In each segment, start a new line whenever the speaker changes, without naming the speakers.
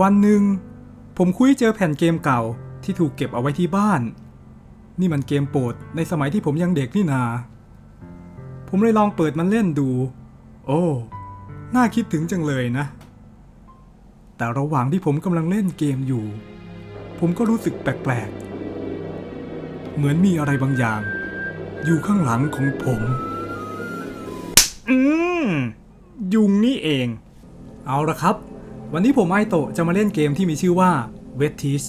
วันหนึ่ง ผมคุยเจอแผ่นเกมเก่าที่ถูกเก็บเอาไว้ที่บ้าน นี่มันเกมโปรดในสมัยที่ผมยังเด็กนี่นา ผมเลยลองเปิดมันเล่นดู โอ้ น่าคิดถึงจังเลยนะ แต่ระหว่างที่ผมกำลังเล่นเกมอยู่ ผมก็รู้สึกแปลกๆ เหมือนมีอะไรบางอย่าง อยู่ข้างหลังของผม อืม ยุงนี่เอง เอาละครับ วันนี้ผมไอโตะจะมาเล่นเกมที่มีชื่อว่า w e t t i s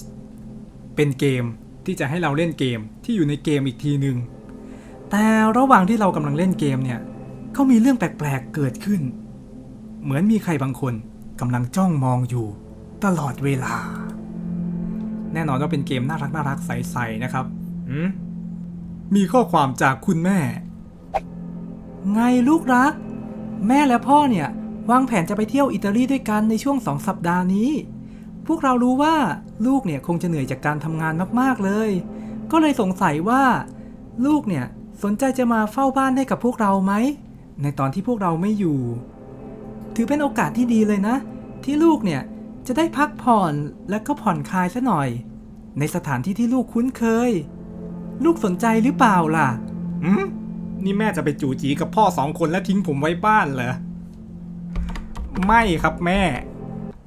เป็นเกมที่จะให้เราเล่นเกมที่อยู่ในเกมอีกทีหนึ่งแต่ระหว่างที่เรากำลังเล่นเกมเนี่ยก็มีเรื่องแปลกๆเกิดขึ้น เหมือนมีใครบางคนกำลังจ้องมองอยู่ตลอดเวลา แน่นอนว่าเป็นเกมน่ารักน่ารักใสๆนะครับมีข้อความจากคุณแม่ ไงลูกรัก แม่และพ่อเนี่ย วางแผนจะไปเที่ยวอิตาลีด้วยกันในช่วงสองสัปดาห์นี้ พวกเรารู้ว่าลูกเนี่ยคงจะเหนื่อยจากการทำงานมากๆเลย ก็เลยสงสัยว่า ลูกเนี่ยสนใจจะมาเฝ้าบ้านให้กับพวกเราไหม ในตอนที่พวกเราไม่อยู่ ถือเป็นโอกาสที่ดีเลยนะ ที่ลูกเนี่ยจะได้พักผ่อนและก็ผ่อนคลายซะหน่อย ในสถานที่ที่ลูกคุ้นเคย ลูกสนใจหรือเปล่าล่ะ อืมนี่แม่จะไปจู่จีกับพ่อสองคนและทิ้งผมไว้บ้านเหรอ ไม่ครับแม่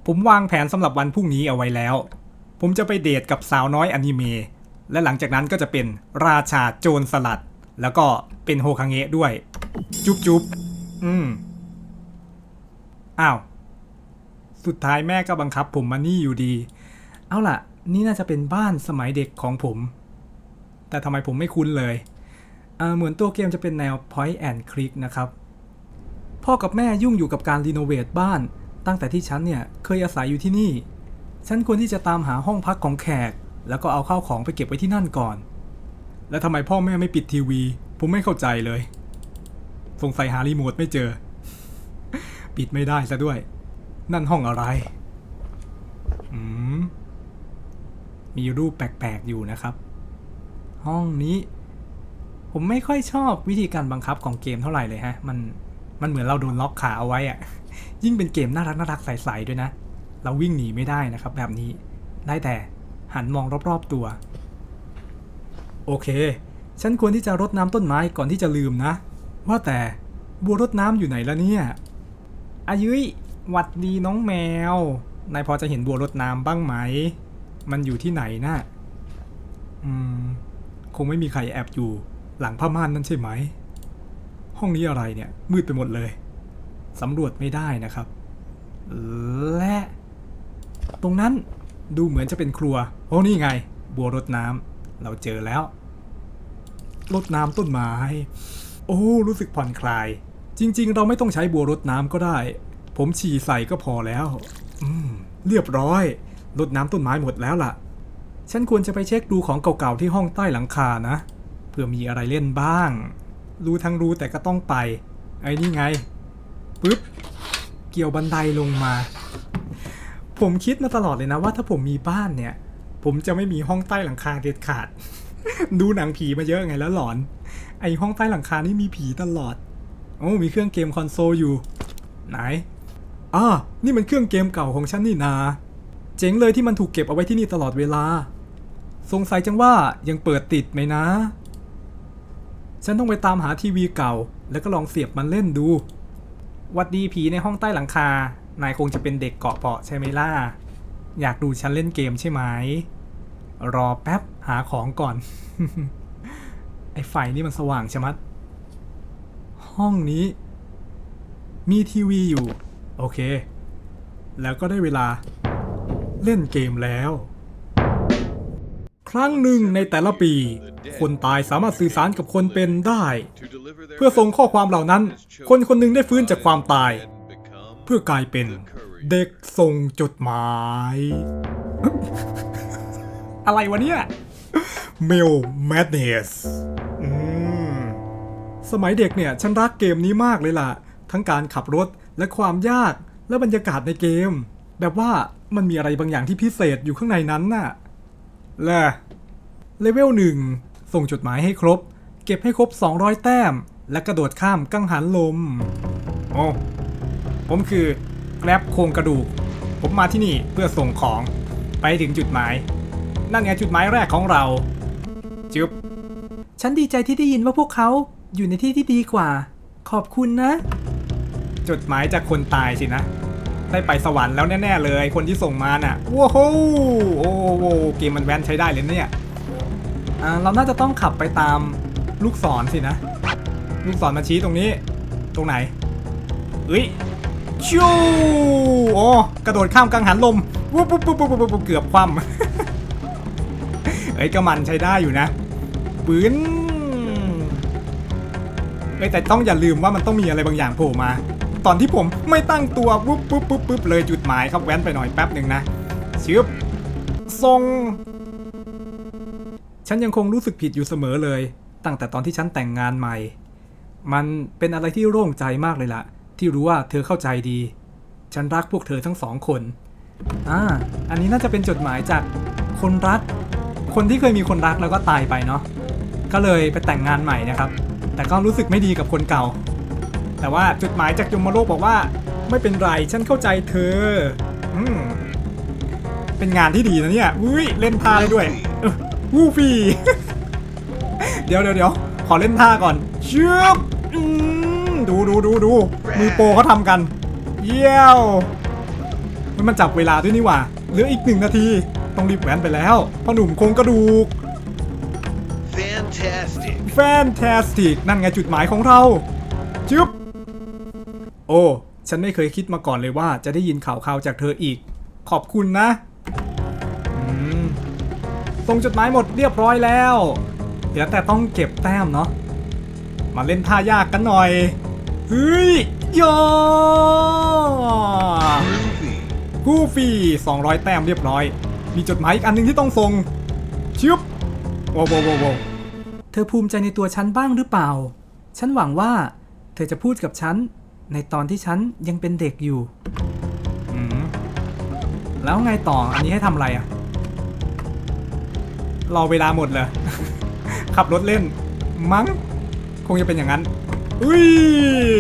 ผมวางแผนสำหรับวันพรุ่งนี้เอาไว้แล้ว ผมจะไปเดทกับสาวน้อยอนิเมะและหลังจากนั้นก็จะเป็นราชาโจรสลัด แล้วก็เป็นโฮคังเงะด้วย จุ๊บจุ๊บอืมอ้าว สุดท้ายแม่ก็บังคับผมมานี่อยู่ดี เอาล่ะ นี่น่าจะเป็นบ้านสมัยเด็กของผม แต่ทำไมผมไม่คุ้นเลยเเหมือนตัวเกมจะเป็นแนว point and click นะครับ พ่อกับแม่ยุ่งอยู่กับการรีโนเวทบ้าน ตั้งแต่ที่ฉันเนี่ยเคยอาศัยอยู่ที่นี่ ฉันควรที่จะตามหาห้องพักของแขก แล้วก็เอาข้าวของไปเก็บไว้ที่นั่นก่อน แล้วทำไมพ่อแม่ไม่ปิดทีวี ผมไม่เข้าใจเลย สงสัยหารีโมทไม่เจอ ปิดไม่ได้ซะด้วย นั่นห้องอะไรอืมมีรูปแปลกๆอยู่นะครับ ห้องนี้ ผมไม่ค่อยชอบวิธีการบังคับของเกมเท่าไหร่เลยฮะ มัน มันเหมือนเราโดนล็อกขาเอาไว้อะยิ่งเป็นเกมน่ารักน่ารักใสๆด้วยนะ เราวิ่งหนีไม่ได้นะครับแบบนี้ ได้แต่หันมองรอบๆตัว โอเค ฉันควรที่จะรดน้ำต้นไม้ก่อนที่จะลืมนะ ว่าแต่บัวรดน้ำอยู่ไหนแล้วเนี่ยอายุยหวัดดีน้องแมว นายพอจะเห็นบัวรดน้ำบ้างไหม มันอยู่ที่ไหนนะ่ะอืม คงไม่มีใครแอบอยู่หลังผ้าม่านนั่นใช่ไหม ห้องนี้อะไรเนี่ย มืดไปหมดเลยสำรวจไม่ได้นะครับ และตรงนั้นดูเหมือนจะเป็นครัวโอ้นี่ไง บัวรดน้ำเราเจอแล้วรดน้ำต้นไม้ โอ้รู้สึกผ่อนคลาย จริง ๆ เราไม่ต้องใช้บัวรดน้ำก็ได้ ผมฉี่ใส่ก็พอแล้ว อืม เรียบร้อยรดน้ำต้นไม้หมดแล้วล่ะ ฉันควรจะไปเช็คดูของเก่าๆที่ห้องใต้หลังคานะเพื่อมีอะไรเล่นบ้าง รู้ทั้งรู้แต่ก็ต้องไป ไอ้นี่ไงปึ๊บเกี่ยวบันไดลงมา ผมคิดมาตลอดเลยนะว่าถ้าผมมีบ้านเนี่ย ผมจะไม่มีห้องใต้หลังคาเด็ดขาด ดูหนังผีมาเยอะไงแล้วหลอน ไอห้องใต้หลังคานี่มีผีตลอดโอ้มีเครื่องเกมคอนโซลอยู่ ไหนอ่านี่มันเครื่องเกมเก่าของฉันนี่นา เจ๋งเลยที่มันถูกเก็บเอาไว้ที่นี่ตลอดเวลา สงสัยจังว่ายังเปิดติดไหมนะ ฉันต้องไปตามหาทีวีเก่า แล้วก็ลองเสียบมันเล่นดู วัดดีผีในห้องใต้หลังคา นายคงจะเป็นเด็กเกาะเปาะใช่ไหมล่ะ อยากดูฉันเล่นเกมใช่ไหม รอแป๊บหาของก่อน ไอ้ไฟนี่มันสว่างชะมัด ห้องนี้ มีทีวีอยู่ โอเค แล้วก็ได้เวลาเล่นเกมแล้ว ครั้งหนึ่งในแต่ละปี คนตายสามารถสื่อสารกับคนเป็นได้ เพื่อส่งข้อความเหล่านั้น คนคนหนึ่งได้ฟื้นจากความตาย เพื่อกลายเป็นเด็กส่งจดหมาย อะไรวะเนี่ย Mail Madness อืมสมัยเด็กเนี่ย ฉันรักเกมนี้มากเลยล่ะ ทั้งการขับรถและความยากและบรรยากาศในเกม แบบว่ามันมีอะไรบางอย่างที่พิเศษอยู่ข้างในนั้นน่ะ ล่ะเลเวลหนึ่งส่งจดหมายให้ครบ เก็บให้ครบ 200 แต้ม และกระโดดข้ามกังหันลมโอ้ผมคือแกร็บโครงกระดูก ผมมาที่นี่เพื่อส่งของไปถึงจุดหมาย นั่นไงจุดหมายแรกของเรา จึบฉันดีใจที่ได้ยินว่าพวกเขาอยู่ในที่ที่ดีกว่า ขอบคุณนะ จดหมายจากคนตายสินะ ได้ไปสวรรค์แล้วแน่ๆเลยคนที่ส่งมาน่ะว้าวโหโอ้โหเกมมันแวนใช้ได้เลยเนี่ยเราน่าจะต้องขับไปตามลูกศรสินะ ลูกศรมาชี้ตรงนี้ ตรงไหนเอ้ยชูโอ้กระโดดข้ามกังหันลมวุบปุ๊บปุ๊บปุ๊บปุ๊บเกือบคว่ำเอ้ยก็มันใช้ได้อยู่นะปืนเอ้ยแต่ต้องอย่าลืมว่ามันต้องมีอะไรบางอย่างโผล่มา ตอนที่ผมไม่ตั้งตัวปุ๊บปุ๊บปุ๊บปุ๊บเลยจุดหมายครับแว้นไปหน่อยแป๊บหนึ่งนะชึบทรง ฉันยังคงรู้สึกผิดอยู่เสมอเลย ตั้งแต่ตอนที่ฉันแต่งงานใหม่ มันเป็นอะไรที่โล่งใจมากเลยล่ะ ที่รู้ว่าเธอเข้าใจดี ฉันรักพวกเธอทั้งสองคนอ่าอันนี้น่าจะเป็นจดหมายจากคนรัก คนที่เคยมีคนรักแล้วก็ตายไปเนาะก็เลยไปแต่งงานใหม่นะครับ แต่ก็รู้สึกไม่ดีกับคนเก่า แต่ว่าจดหมายจากยมโลกบอกว่า ไม่เป็นไรฉันเข้าใจเธออืมเป็นงานที่ดีนะเนี่ยอุ้ยเล่นท่าได้ด้วยเออวูฟี่ เดี๋ยวเดี๋ยวเดี๋ยวขอเล่นท่าก่อนเชือบอืมดูดูดูดูมือโปรเขาทำกัน เยี่ยวมันมันจับเวลาด้วยนี่หว่าเหลืออีกหนึ่งนาที ต้องรีบแหวนไปแล้วพ่อหนุ่มโครงกระดูก
Fantastic.
แฟนตาสติกนั่นไงจุดหมายของเราจึ๊บ โอ้ ฉันไม่เคยคิดมาก่อนเลยว่าจะได้ยินข่าวข่าวๆจากเธออีก ขอบคุณนะส่งจดหมายหมดเรียบร้อยแล้ว เดี๋ยวแต่ต้องเก็บแต้มเนาะ มาเล่นท่ายากกันหน่อย เฮ้ยยอกูฟี่200 แต้มเรียบร้อย มีจดหมายอีกอันหนึ่งที่ต้องส่งชึบโว้โว้วโว้วโวเธอภูมิใจในตัวฉันบ้างหรือเปล่า ฉันหวังว่า เธอจะพูดกับฉัน ในตอนที่ฉันยังเป็นเด็กอยู่อืมแล้วไงต่ออันนี้ให้ทำอะไรอะรอเวลาหมดเลย ขับรถเล่น มั้ง คงจะเป็นอย่างนั้น อุ้ย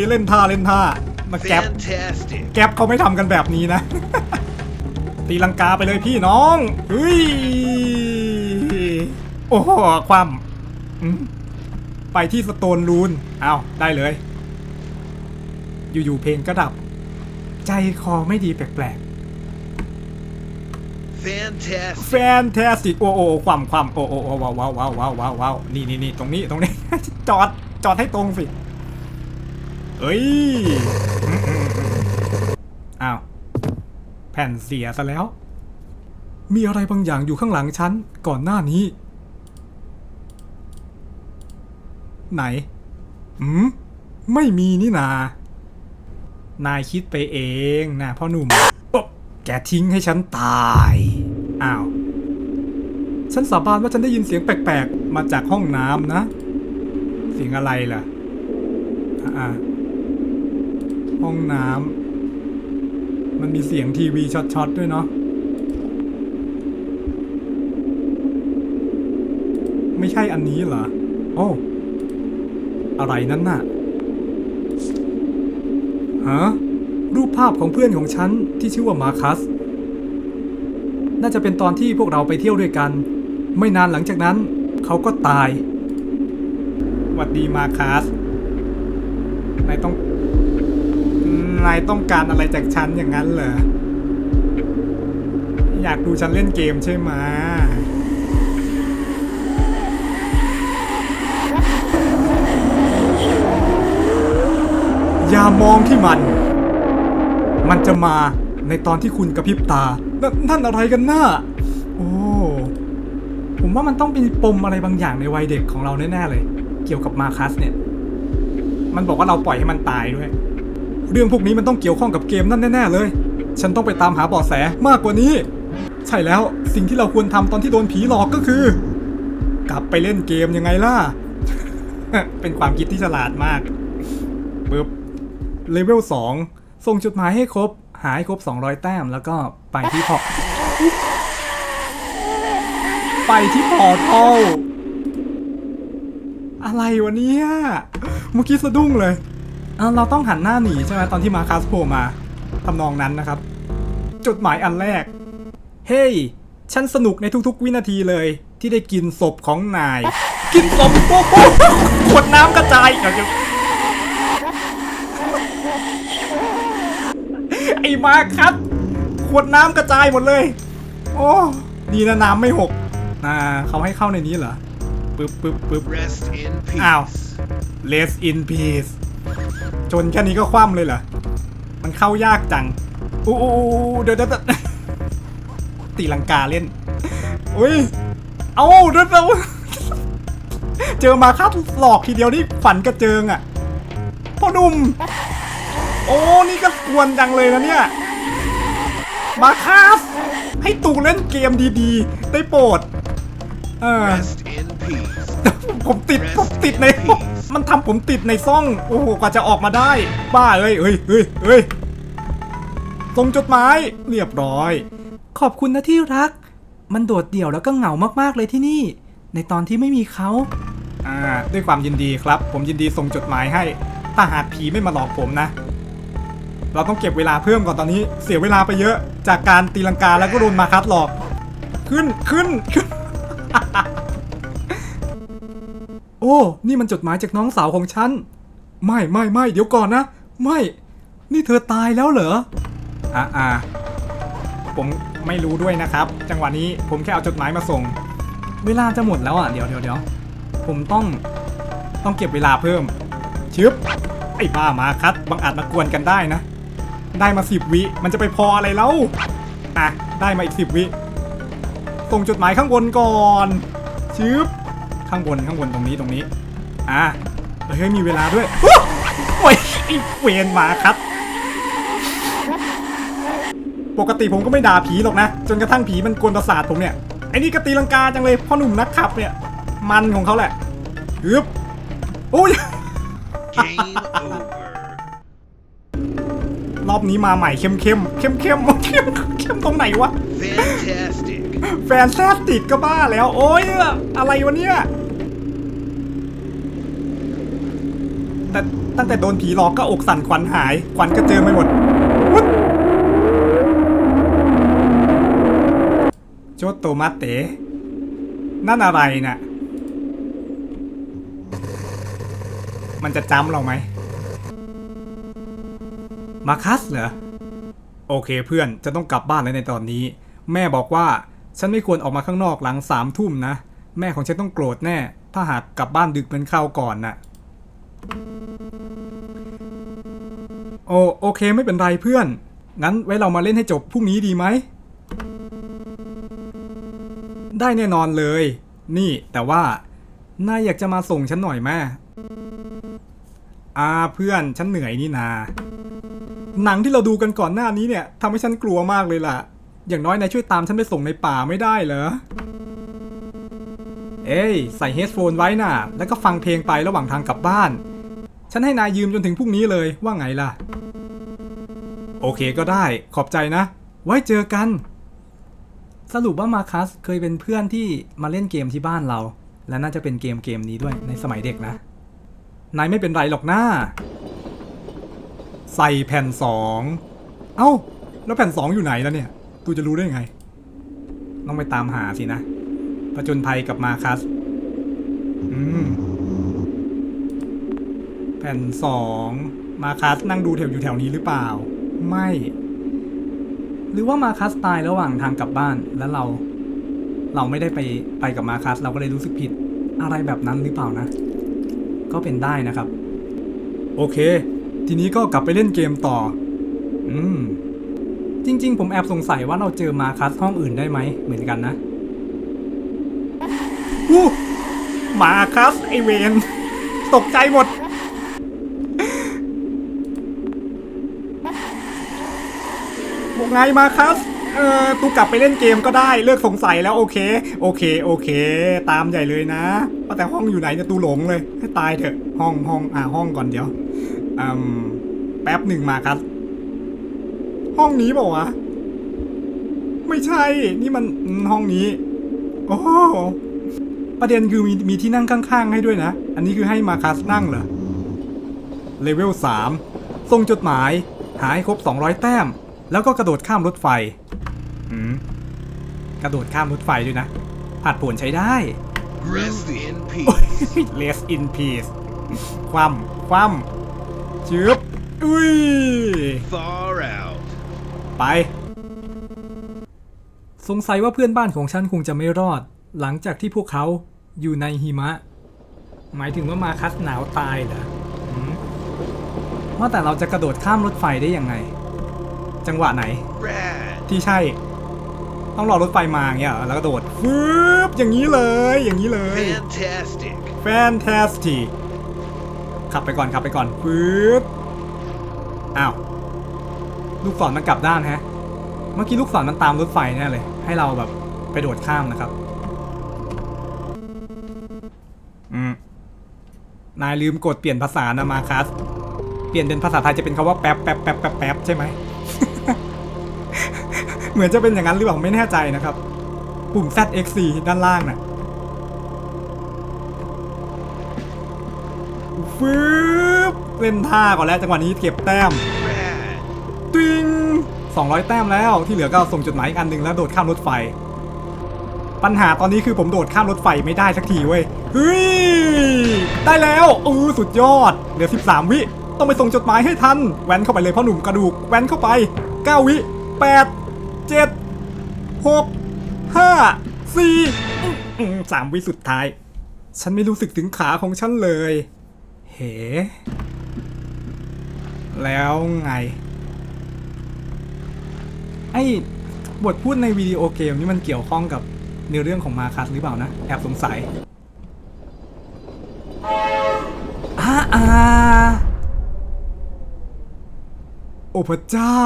เล่นท่าเล่นท่า มาแก๊ป
Fantastic.
แก๊ปเขาไม่ทำกันแบบนี้นะ ตีลังกาไปเลยพี่น้องเฮ้ย โอ้โหความอืมไปที่สโตนรูน เอาได้เลย อยู่ๆเพลงก็ดับ ใจคอไม่ดีแปลก
Fantastic.
ๆแฟนตาสติกโอ้โอ้ความความโอ้โอ้โอ้ว้าวว้าวว้าวว้าวว้าวว้าวนี่นี่นี่ตรงนี้ตรงนี้ จอดจอดให้ตรงสิเอ้ยอืมอืมอืมอ้าวแผ่นเสียซะแล้ว มีอะไรบางอย่างอยู่ข้างหลังฉันก่อนหน้านี้ ไหน อืม ไม่มีนี่นา นายคิดไปเองนะพ่อหนุ่มโอ๊ะแกทิ้งให้ฉันตาย อ้าว ฉันสาบานว่าฉันได้ยินเสียงแปลกๆ มาจากห้องน้ำนะ เสียงอะไรล่ะ อ่าห้องน้ำมันมีเสียงทีวีช็อตๆด้วยเนาะ ไม่ใช่อันนี้เหรอ โอ้ อะไรนั่นน่ะ ฮะรูปภาพของเพื่อนของฉันที่ชื่อว่ามาคัส น่าจะเป็นตอนที่พวกเราไปเที่ยวด้วยกัน ไม่นานหลังจากนั้น เขาก็ตายหวัดดีมาคัสนายต้องนายต้องการอะไรจากฉันอย่างนั้นเหรอ อยากดูฉันเล่นเกมใช่ไหม อย่ามองที่มัน มันจะมาในตอนที่คุณกระพริบตานนั่นอะไรกันน่าโอ้ ผมว่ามันต้องเป็นปมอะไรบางอย่างในวัยเด็กของเราแน่ๆเลย เกี่ยวกับมาคัสเนี่ย มันบอกว่าเราปล่อยให้มันตายด้วย เรื่องพวกนี้มันต้องเกี่ยวข้องกับเกมนั่นแน่ๆเลย ฉันต้องไปตามหาเบาะแสมากกว่านี้ ใช่แล้วสิ่งที่เราควรทำตอนที่โดนผีหลอกก็คือ กลับไปเล่นเกมยังไงล่ะ เป็นความคิดที่ฉลาดมากปึ๊บ เลเวล2ส่งจดหมายให้ครบ หาให้ครบ 200 แต้ม แล้วก็ไปที่พอไปที่พอร์ทัลอะไรวะเนี่ย เมื่อกี้สะดุ้งเลยเเราต้องหันหน้าหนีใช่ไหมตอนที่มาคัสโผล่มาทำนองนั้นนะครับ จดหมายอันแรก เฮ้ยฉันสนุกในทุกๆ วินาทีเลยที่ได้กินศพของนาย กินศพโป๊ะโป๊ะขวดน้ำกระจายเดี๋ยวเดี๋ยว ไอ้มาคัดขวดน้ำกระจายหมดเลย โอ้ดีนะน้ำไม่หกอ่าเขาให้เข้าในนี้เหรอปึ๊บปึ๊บปึ๊บ
Rest in peace.
อ้าว Rest in peace จนแค่นี้ก็คว่ำเลยเหรอ มันเข้ายากจัง อู้อู้อู้เดี๋ยวเดี๋ยวเดี๋ยวตีลังกาเล่น อุ้ย เอาเดี๋ยวเดี๋ยวเจอมาคัดหลอกทีเดียวนี่ฝันกระเจิงอะพ่อหนุ่ม โอ้นี่ก็กวนจังเลยนะเนี่ย มาคัสให้ตูเล่นเกมดีๆ ได้โปรด เออ
Rest in peace.
ผมติดผมติดใน มันทำผมติดในซ่อง โอ้โห กว่าจะออกมาได้ บ้าเอ้ยเอ้ยเอ้ยเอ้ยส่งจดหมาย เรียบร้อย ขอบคุณนะที่รัก มันโดดเดี่ยวแล้วก็เหงามากๆเลยที่นี่ ในตอนที่ไม่มีเขาอ่าด้วยความยินดีครับ ผมยินดีส่งจดหมายให้ ถ้าหากผีไม่มาหลอกผมนะ เราต้องเก็บเวลาเพิ่มก่อนตอนนี้ เสียเวลาไปเยอะ จากการตีลังกาแล้วก็โดนมาคัดหลอก ขึ้นขึ้นขึ้น โอ้ นี่มันจดหมายจากน้องสาวของฉัน ไม่ไม่ไม่เดี๋ยวก่อนนะ ไม่ นี่เธอตายแล้วเหรออ่าอ่าผมไม่รู้ด้วยนะครับ จังหวะนี้ผมแค่เอาจดหมายมาส่ง เวลาจะหมดแล้วอะเดี๋ยวเดี๋ยวเดี๋ยวผมต้องต้องเก็บเวลาเพิ่มชึบไอ้บ้ามาคัดบางอาจมากวนกันได้นะ ได้มาสิบวิ มันจะไปพออะไรแล้วอะได้มาอีกสิบวิ ส่งจดหมายข้างบนก่อนชึบข้างบนข้างบนตรงนี้ตรงนี้ อะเฮ้ยมีเวลาด้วยอุ๊ยโอ้ยไอ้เวนหมาครับปกติผมก็ไม่ด่าผีหรอกนะ จนกระทั่งผีมันกวนประสาทผมเนี่ยไอ้นี่กตีลังกาจังเลยพ่อหนุ่มนักขับเนี่ย มันของเขาแหละฮึบโอ้ย อบนี้มาใหม่เข้มเข้มเข้มเข้มเข้มเข้มตรงไหนวะ
Fantastic.
แฟนแซสติกก็บ้าแล้ว โอ้ยอะไรวะเนี่ยแต่ตั้งแต่โดนผีหลอกก็อกสั่นขวัญหายขวัญกระเจิงไปหมดวุ๊ดโจโตมาเตะนั่นอะไรน่ะมันจะจำเราไหม มาคัสเหรอ โอเคเพื่อนจะต้องกลับบ้านแล้วในตอนนี้ แม่บอกว่าฉันไม่ควรออกมาข้างนอกหลังสามทุ่มนะ แม่ของฉันต้องโกรธแน่ ถ้าหากกลับบ้านดึกเหมือนคราวก่อนน่ะโอโอเคไม่เป็นไรเพื่อน งั้นไว้เรามาเล่นให้จบพรุ่งนี้ดีไหม ได้แน่นอนเลย นี่แต่ว่านายอยากจะมาส่งฉันหน่อยแม่อาเพื่อนฉันเหนื่อยนี่นา หนังที่เราดูกันก่อนหน้านี้เนี่ยทำให้ฉันกลัวมากเลยล่ะ อย่างน้อยนายช่วยตามฉันไปส่งในป่าไม่ได้เหรอ เอ้ยใส่เฮดโฟนไว้น่ะ แล้วก็ฟังเพลงไประหว่างทางกลับบ้าน ฉันให้นายยืมจนถึงพรุ่งนี้เลยว่าไงล่ะ โอเคก็ได้ ขอบใจนะ ไว้เจอกัน สรุปว่ามาคัสเคยเป็นเพื่อนที่มาเล่นเกมที่บ้านเรา และน่าจะเป็นเกมเกมนี้ด้วยในสมัยเด็กนะ นายไม่เป็นไรหรอกนะ ใส่แผ่นสองเอ้า แล้วแผ่นสองอยู่ไหนแล้วเนี่ย ตูจะรู้ได้ไง ต้องไปตามหาสินะผจญภัยกับมาคัส อืม แผ่นสองมาคัสนั่งดูแถวอยู่แถวนี้หรือเปล่า ไม่ หรือว่ามาคัสตายระหว่างทางกลับบ้านแล้วเรา เราไม่ได้ไปไปกับมาคัส เราก็เลยรู้สึกผิดอะไรแบบนั้นหรือเปล่านะ ก็เป็นได้นะครับ โอเค ทีนี้ก็กลับไปเล่นเกมต่อ อืม จริง ๆ ผมแอบสงสัยว่าเราเจอมาคัสห้องอื่นได้ไหม เหมือนกันนะอู้มาคัสไอเวนตกใจหมด บอกไงมาคัสเออตูกลับไปเล่นเกมก็ได้เลิกสงสัยแล้วโอเค โอเค โอเค ตามใหญ่เลยนะว่าแต่ห้องอยู่ไหนเนี่ยตูหลงเลยให้ตายเถอะห้องห้องอ่าห้องก่อนเดี๋ยว อืมแป๊บหนึ่งมาคัสห้องนี้เปล่าวะ ไม่ใช่ นี่มันอืมห้องนี้ โอ้ประเด็นคือมีมีที่นั่งข้าง ๆ ให้ด้วยนะ อันนี้คือให้มาคัสนั่งเหรอ เลเวล3ส่งจดหมาย หาให้ครบ 200 แต้ม แล้วก็กระโดดข้ามรถไฟอืมกระโดดข้ามรถไฟด้วยนะผัดผลใช้ได้
Rest in peace.
Rest in peace คว่ำคว่ำ จืบอุ้ย
Far out.
ไป สงสัยว่าเพื่อนบ้านของฉันคงจะไม่รอด หลังจากที่พวกเขาอยู่ในหิมะ หมายถึงว่ามาคัสหนาวตายเหรออืมว่าแต่เราจะกระโดดข้ามรถไฟได้ยังไง จังหวะไหน
Rad.
ที่ใช่ ต้องรอรถไฟมาอย่างเงี้ยเหรอแล้วกระโดดฟืบอย่างนี้เลย อย่างนี้เลย
Fantastic.
Fantastic ขับไปก่อนขับไปก่อนปึ๊บอ้าวลูกศรมันกลับด้านฮะ เมื่อกี้ลูกศรมันตามรถไฟแน่เลย ให้เราแบบไปโดดข้ามนะครับ อืม นายลืมกดเปลี่ยนภาษานะมาคัส เปลี่ยนเป็นภาษาไทยจะเป็นคาว่าแป๊บแป๊บแป๊บแป๊บแป๊บใช่ไหม เหมือนจะเป็นอย่างนั้นหรือเปล่าไม่แน่ใจนะครับ ปุ่ม ZXC ด้านล่างน่ะ ฟืบเล่นท่าก่อนแล้วจังหวะนี้เก็บแต้มติง200 แต้มแล้วที่เหลือก็ส่งจดหมายอีกอันหนึ่งแล้วโดดข้ามรถไฟ ปัญหาตอนนี้คือผมโดดข้ามรถไฟไม่ได้สักทีเว้ยเฮ้ยได้แล้วเออสุดยอดเหลือ 13 วิต้องไปส่งจดหมายให้ทันแว้นเข้าไปเลยพ่อหนุ่มกระดูกแว้นเข้าไป 9 วิ 8 7 6 5 4สามวิสุดท้าย ฉันไม่รู้สึกถึงขาของฉันเลย เห แล้วไง ไอ้บทพูดในวิดีโอเกมนี่มันเกี่ยวข้องกับเนื้อเรื่องของมาคัสหรือเปล่านะ แอบสงสัยอ่าอาโอ้พระเจ้า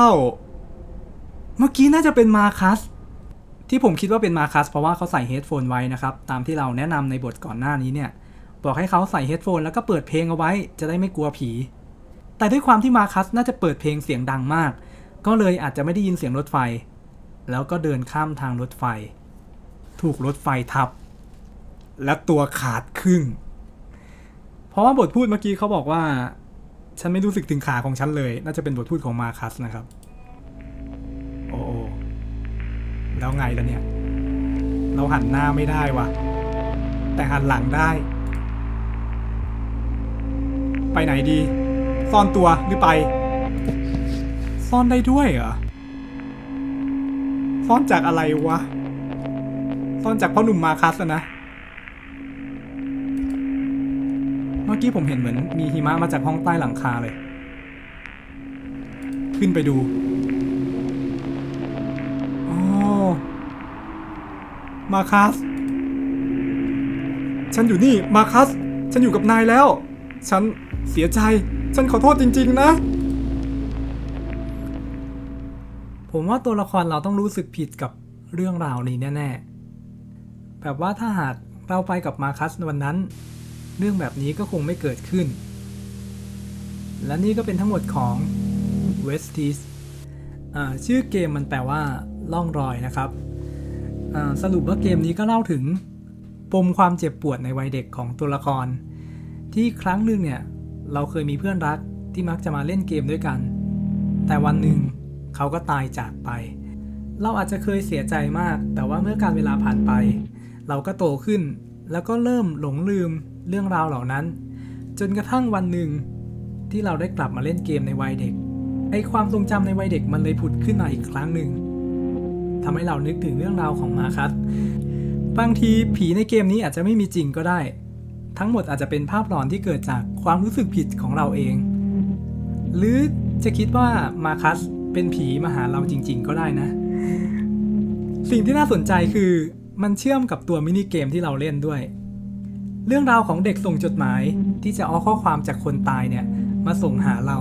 เมื่อกี้น่าจะเป็นมาคัส ที่ผมคิดว่าเป็นมาคัส เพราะว่าเขาใส่เฮดโฟนไว้นะครับ ตามที่เราแนะนำในบทก่อนหน้านี้เนี่ย บอกให้เขาใส่เฮดโฟนแล้วก็เปิดเพลงเอาไว้ จะได้ไม่กลัวผี แต่ด้วยความที่มาคัสน่าจะเปิดเพลงเสียงดังมาก ก็เลยอาจจะไม่ได้ยินเสียงรถไฟ แล้วก็เดินข้ามทางรถไฟ ถูกรถไฟทับ และตัวขาดครึ่ง เพราะว่าบทพูดเมื่อกี้เขาบอกว่า ฉันไม่รู้สึกถึงขาของฉันเลย น่าจะเป็นบทพูดของมาคัสนะครับ โอ้โอแล้วไงล่ะเนี่ย เราหันหน้าไม่ได้วะแต่หันหลังได้ ไปไหนดี ซ่อนตัวหรือไป ซ่อนได้ด้วยเหรอ ซ่อนจากอะไรวะ ซ่อนจากพ่อหนุ่มมาคัสนะ เมื่อกี้ผมเห็นเหมือนมีหิมะมาจากห้องใต้หลังคาเลย ขึ้นไปดูอ๋อมาคัส ฉันอยู่นี่ มาคัส ฉันอยู่กับนายแล้ว ฉัน เสียใจ ฉันขอโทษจริง ๆ นะ ผมว่าตัวละครเราต้องรู้สึกผิดกับเรื่องราวนี้แน่ ๆ แบบว่าถ้าหากเราไปกับมาคัสวันนั้น เรื่องแบบนี้ก็คงไม่เกิดขึ้น และนี่ก็เป็นทั้งหมดของ w e s t i s ชื่อเกมมันแปลว่าล่องรอยนะครับสรุปว่าเกมนี้ก็เล่าถึงปมความเจ็บปวดในวัยเด็กของตัวละคร ที่ครั้งหนึ่งเนี่ย เราเคยมีเพื่อนรักที่มักจะมาเล่นเกมด้วยกัน แต่วันหนึ่งเขาก็ตายจากไป เราอาจจะเคยเสียใจมาก แต่ว่าเมื่อการเวลาผ่านไป เราก็โตขึ้น แล้วก็เริ่มหลงลืมเรื่องราวเหล่านั้น จนกระทั่งวันหนึ่ง ที่เราได้กลับมาเล่นเกมในวัยเด็ก ไอความทรงจำในวัยเด็กมันเลยผุดขึ้นมาอีกครั้งหนึ่งทำให้เรานึกถึงเรื่องราวของมาคัสบางทีผีในเกมนี้อาจจะไม่มีจริงก็ได้ ทั้งหมดอาจจะเป็นภาพหลอนที่เกิดจากความรู้สึกผิดของเราเอง หรือจะคิดว่ามาคัสเป็นผีมาหาเราจริง ๆ ก็ได้นะ สิ่งที่น่าสนใจคือมันเชื่อมกับตัวมินิเกมที่เราเล่นด้วย เรื่องราวของเด็กส่งจดหมายที่จะเอาข้อความจากคนตายเนี่ยมาส่งหาเรา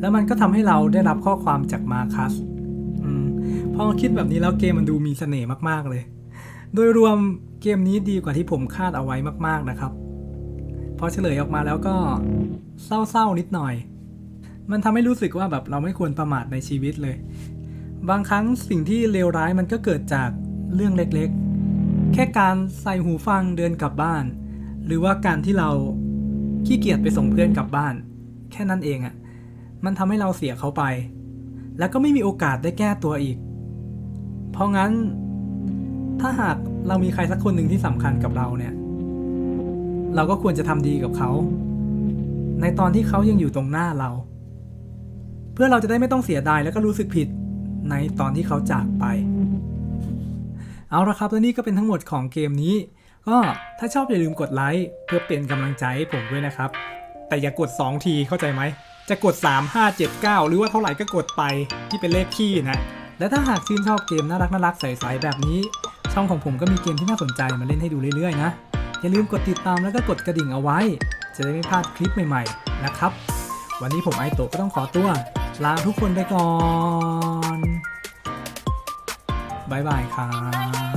แล้วมันก็ทำให้เราได้รับข้อความจากมาคัสอพอคิดแบบนี้แล้วเกมมันดูมีเสน่ห์มากๆเลย โดยรวม เกมนี้ดีกว่าที่ผมคาดเอาไว้มากๆนะครับ พอเฉลยออกมาแล้วก็เศร้าๆนิดหน่อย มันทำให้รู้สึกว่าแบบเราไม่ควรประมาทในชีวิตเลย บางครั้งสิ่งที่เลวร้ายมันก็เกิดจากเรื่องเล็กๆ แค่การใส่หูฟังเดินกลับบ้าน หรือว่าการที่เราขี้เกียจไปส่งเพื่อนกลับบ้าน แค่นั้นเองอะ่ะ มันทำให้เราเสียเขาไป แล้วก็ไม่มีโอกาสได้แก้ตัวอีก เพราะงั้น ถ้าหากเรามีใครสักคนหนึ่งที่สำคัญกับเราเนี่ย เราก็ควรจะทำดีกับเขา ในตอนที่เขายังอยู่ตรงหน้าเรา เพื่อเราจะได้ไม่ต้องเสียดายแล้วก็รู้สึกผิดในตอนที่เขาจากไป เอาละครับและนี่ก็เป็นทั้งหมดของเกมนี้ ก็ถ้าชอบอย่าลืมกดไลค์เพื่อเป็นกำลังใจให้ผมด้วยนะครับ แต่อย่ากด 2 ทีเข้าใจไหม จะกด 3 5 7 9 หรือว่าเท่าไหร่ก็กดไปที่เป็นเลขคี่นะ และถ้าหากชื่นชอบเกมน่ารักน่ารักใสๆแบบนี้ ช่องของผมก็มีเกมที่น่าสนใจมาเล่นให้ดูเรื่อยๆนะ อย่าลืมกดติดตามแล้วก็กดกระดิ่งเอาไว้ จะได้ไม่พลาดคลิปใหม่ๆนะครับ วันนี้ผมไอโตะก็ต้องขอตัว ลาทุกคนไปก่อนบายบายครับ